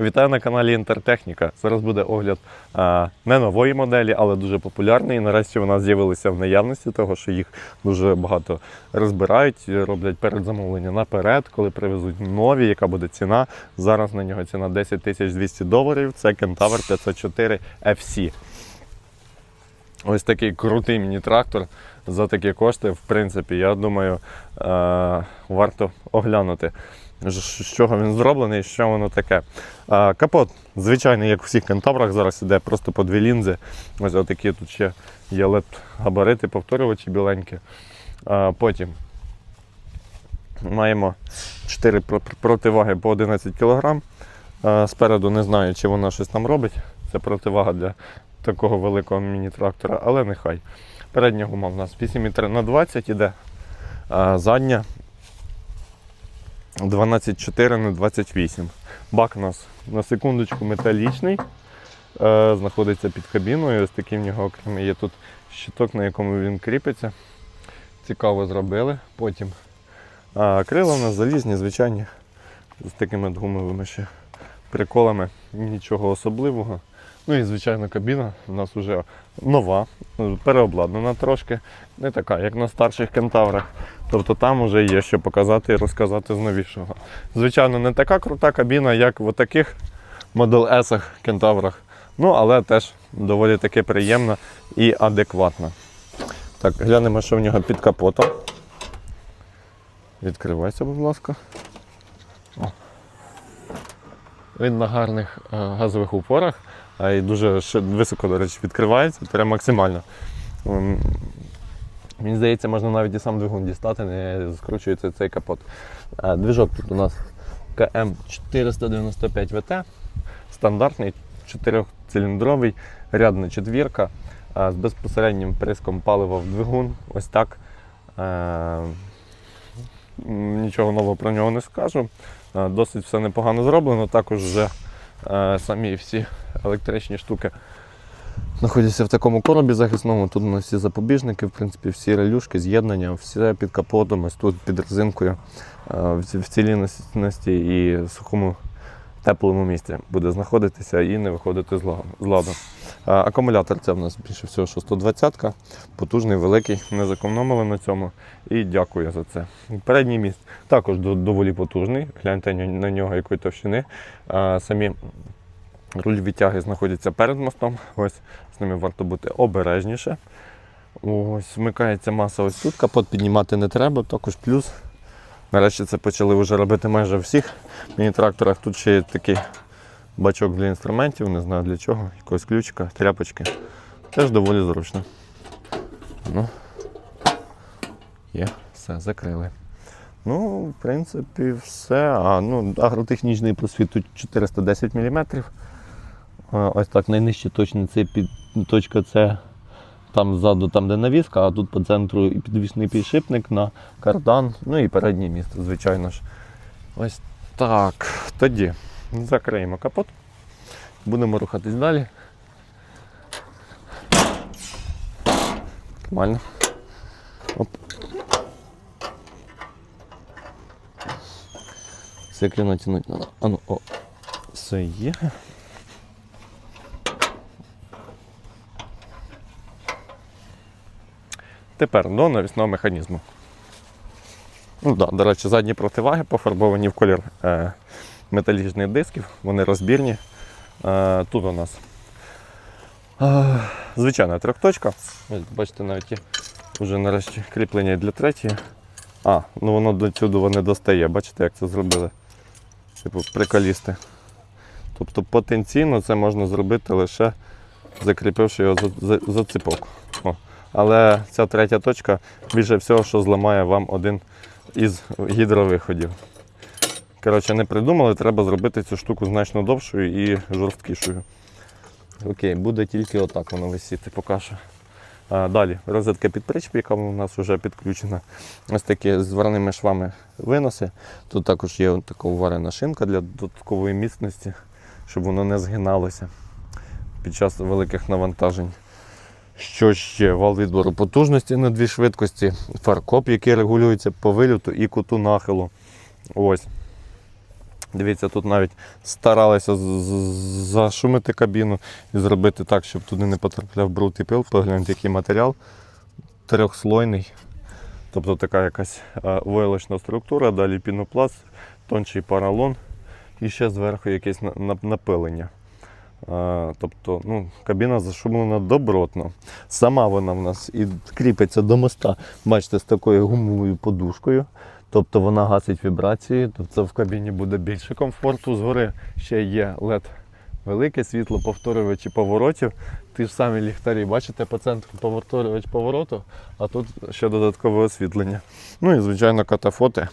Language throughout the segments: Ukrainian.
Вітаю на каналі Інтертехніка. Зараз буде огляд а, не нової моделі, але дуже популярної. Нарешті вона з'явилася в наявності, того що їх дуже багато розбирають, роблять передзамовлення наперед, коли привезуть нові, яка буде ціна. Зараз на нього ціна 10 200 доларів. Це Kentaur 504 FC. Ось такий крутий міні-трактор за такі кошти, в принципі, я думаю, е- варто оглянути. З чого він зроблений, що воно таке. Капот, звичайний, як у всіх кентаврах, зараз іде просто по дві лінзи. Ось отакі тут ще є LED габарити, повторювачі біленькі. Потім маємо 4 противаги по 11 кг. Спереду не знаю, чи вона щось там робить. Це противага для такого великого міні-трактора, але нехай. Передня гума в нас 8,3 на 20 іде, задня 12,4 на 28. Бак у нас на секундочку металічний. Е, знаходиться під кабіною. Ось такий в нього окремий є тут щиток, на якому він кріпиться. Цікаво зробили. Потім а, крила у нас залізні, звичайні, з такими гумовими ще приколами. Нічого особливого. Ну і звичайно кабіна у нас вже нова, переобладнана трошки, не така, як на старших кентаврах. Тобто там вже є що показати і розказати з новішого. Звичайно, не така крута кабіна, як в таких Model S кентаврах. Ну, але теж доволі таки приємна і адекватна. Так, глянемо, що в нього під капотом. Відкривайся, будь ласка. О. Він на гарних е, газових упорах і дуже високо, до речі, відкривається, прям максимально. Мені здається, можна навіть і сам двигун дістати, не скручується цей капот. Е, Движок тут у нас КМ 495 ВТ, стандартний, чотирьохциліндровий, рядна четвірка е, з безпосереднім приском палива в двигун. Ось так. Е, Нічого нового про нього не скажу. Досить все непогано зроблено. Також вже самі всі електричні штуки знаходяться в такому коробі захисному. Тут у нас всі запобіжники, в принципі, всі релюшки, з'єднання, все під капотом, ось тут під резинкою, е, в цілісності і сухому теплому місці буде знаходитися і не виходити з ладу. Е, Акумулятор це в нас більше всього, що 120-ка, потужний, великий, не зекономили на цьому. І дякую за це. Передній міст також доволі потужний. Гляньте на нього якої товщини. Е, Самі руль відтяги знаходяться перед мостом. Ось з ними варто бути обережніше. Ось вмикається маса ось тут. Капот піднімати не треба, також плюс. Нарешті це почали вже робити майже всіх міні-тракторах. Тут ще є такий бачок для інструментів, не знаю для чого, якогось ключика, тряпочки. Теж доволі зручно. Ну, є, все, закрили. Ну, в принципі, все. А, ну, агротехнічний просвіт тут 410 мм. Ось так найнижче точно це під, точка це там ззаду, там де навіска, а тут по центру і підвісний підшипник на кардан, ну і переднє місце, звичайно ж. Ось так. Тоді закриємо капот. Будемо рухатись далі. Нормально. Оп. Секрет натянуть надо. А ну, о, все є. Тепер до навісного механізму. Ну, да, до речі, задні противаги пофарбовані в колір е, металічних дисків, вони розбірні. Е, тут у нас е, звичайна трьохточка. Бачите, навіть вже нарешті кріплення для третьої. А, ну воно до цього не достає. Бачите, як це зробили? Типу приколісти. Тобто потенційно це можна зробити лише закріпивши його за, за, за ципок. Але ця третя точка більше всього, що зламає вам один із гідровиходів. Коротше, не придумали, треба зробити цю штуку значно довшою і жорсткішою. Окей, буде тільки отак воно висіти поки що. А, далі розетка під причіп, яка у нас вже підключена. Ось такі з варними швами виноси. Тут також є така уварена шинка для додаткової міцності, щоб воно не згиналося під час великих навантажень. Що ще? Вал відбору потужності на дві швидкості, фаркоп, який регулюється по виліту і куту нахилу. Ось. Дивіться, тут навіть старалися зашумити кабіну і зробити так, щоб туди не потрапляв бруд і пил. Погляньте, який матеріал трьохслойний. Тобто така якась е, войлочна структура, далі пінопласт, тонший поролон і ще зверху якесь на- на- напилення. Тобто ну, кабіна зашумлена добротно. Сама вона в нас і кріпиться до моста, бачите, з такою гумовою подушкою. Тобто вона гасить вібрації, тобто в кабіні буде більше комфорту. Згори ще є LED велике світло, повторювачі поворотів. Ті ж самі ліхтарі, бачите, по центру повторювач повороту, а тут ще додаткове освітлення. Ну і, звичайно, катафоти.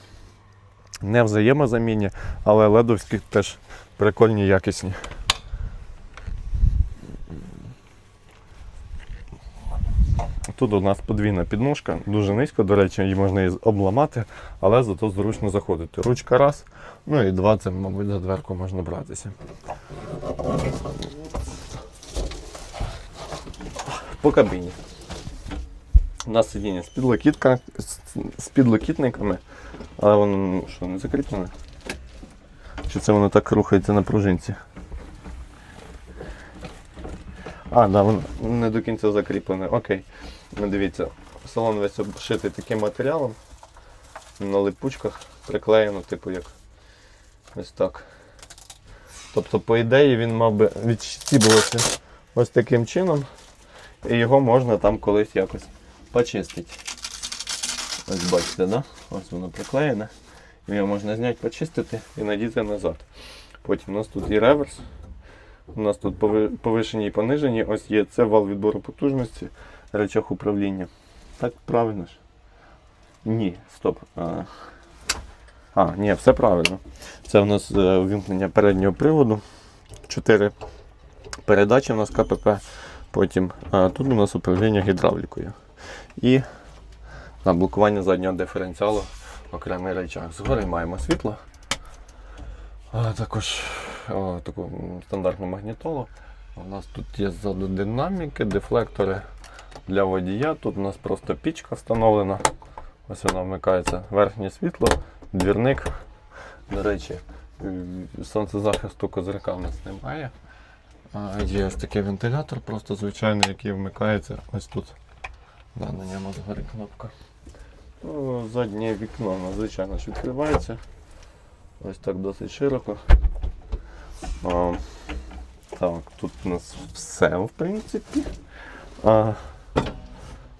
Не взаємозамінні, але ледовські теж прикольні, якісні. Тут у нас подвійна підножка, дуже низько, до речі, її можна і обламати, але зато зручно заходити. Ручка раз, ну і два, це, мабуть, за дверку можна братися. По кабіні. У нас сидіння з, підлокітка, з, підлокітниками, але воно ну, що, не закріплене? Чи це воно так рухається на пружинці? А, да, воно не до кінця закріплене. Окей. Ну, дивіться, салон весь обшитий таким матеріалом. На липучках приклеєно, типу як ось так. Тобто, по ідеї, він мав би відстібуватися ось таким чином. І його можна там колись якось почистити. Ось бачите, да? Ось воно приклеєне. Його можна зняти, почистити і надіти назад. Потім у нас тут і реверс. У нас тут повишені і понижені. Ось є це вал відбору потужності, речах управління. Так правильно ж? Ні, стоп. А, ні, все правильно. Це у нас е, вимкнення переднього приводу. Чотири передачі у нас КПП. Потім а, тут у нас управління гідравлікою. І на блокування заднього диференціалу окремий речах. Згори маємо світло. А, також о, таку стандартну магнітолу. У нас тут є ззаду динаміки, дефлектори для водія. Тут у нас просто пічка встановлена. Ось вона вмикається верхнє світло, двірник. До речі, е, сонцезахисту козирка в нас немає. Є ось такий вентилятор, просто звичайний, який вмикається ось тут. Да, на ньому згори кнопка. Ну, заднє вікно звичайно, ж відкривається. Ось так досить широко. А, так, тут у нас все, в принципі. А,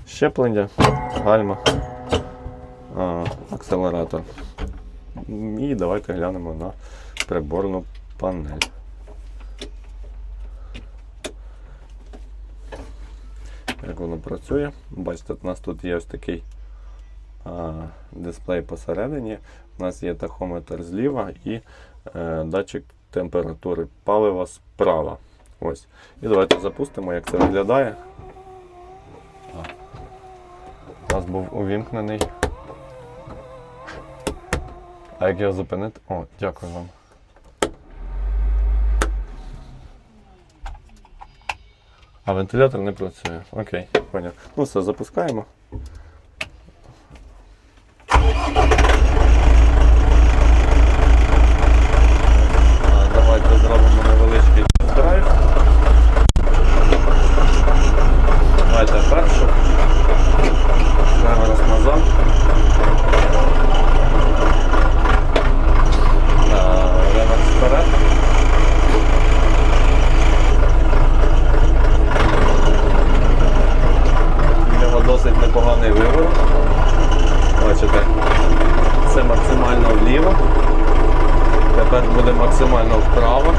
щеплення, гальма, акселератор. І давайте глянемо на приборну панель. Як воно працює? Бачите, у нас тут є ось такий а, дисплей посередині. У нас є тахометр зліва і е, датчик температури палива справа. Ось. І давайте запустимо, як це виглядає. Нас був увімкнений. А як його зупинити? О, дякую вам. А вентилятор не працює. Окей, поняв. Ну все, запускаємо. А, Давайте зробимо невеличкий драйв. Давайте першу. Реверс назад. А, Реверс вперед. В нього досить непоганий вибір. Бачите, це максимально вліво. Тепер буде максимально вправо.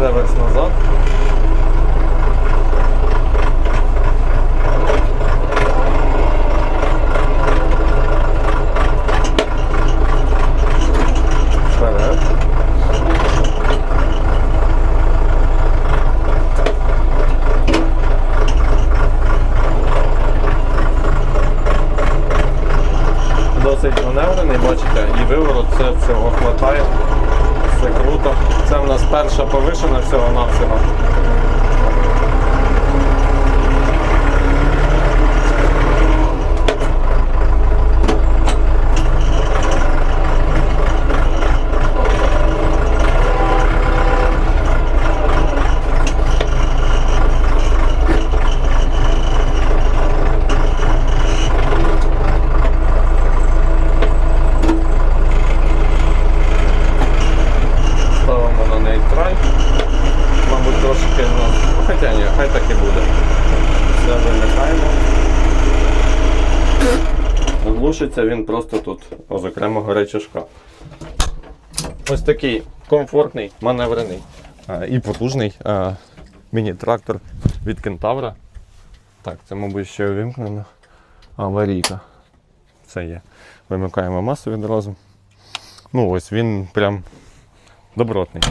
Реверс назад. Вперед. Досить маневрений, бачите, і виворот це всього хватає. Все круто. Це в нас перша повишена всього-навсього. состоянні, хай так і буде. Все вимикаємо. Глушиться він просто тут, з окремого речашка. Ось такий комфортний, маневрений і потужний міні-трактор від кентавра. Так, це, мабуть, ще увімкнено. Аварійка. Це є. Вимикаємо масу відразу. Ну ось він прям добротний.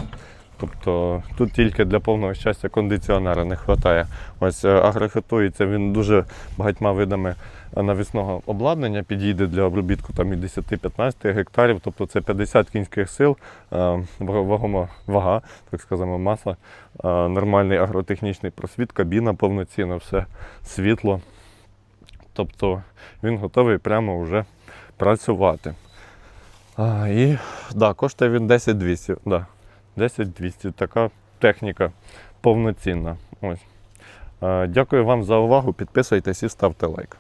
Тобто тут тільки для повного щастя кондиціонера не вистачає. Ось е, агрохитується він дуже багатьма видами навісного обладнання, підійде для обробітку там і 10-15 гектарів, тобто це 50 кінських сил, е, вагома вага, так скажемо, маса, е, нормальний агротехнічний просвіт, кабіна повноцінна, все світло. Тобто він готовий прямо вже працювати. І да, коштує він 10 200. Да. 10 200. Така техніка повноцінна. Ось. Е, Дякую вам за увагу. Підписуйтесь і ставте лайк.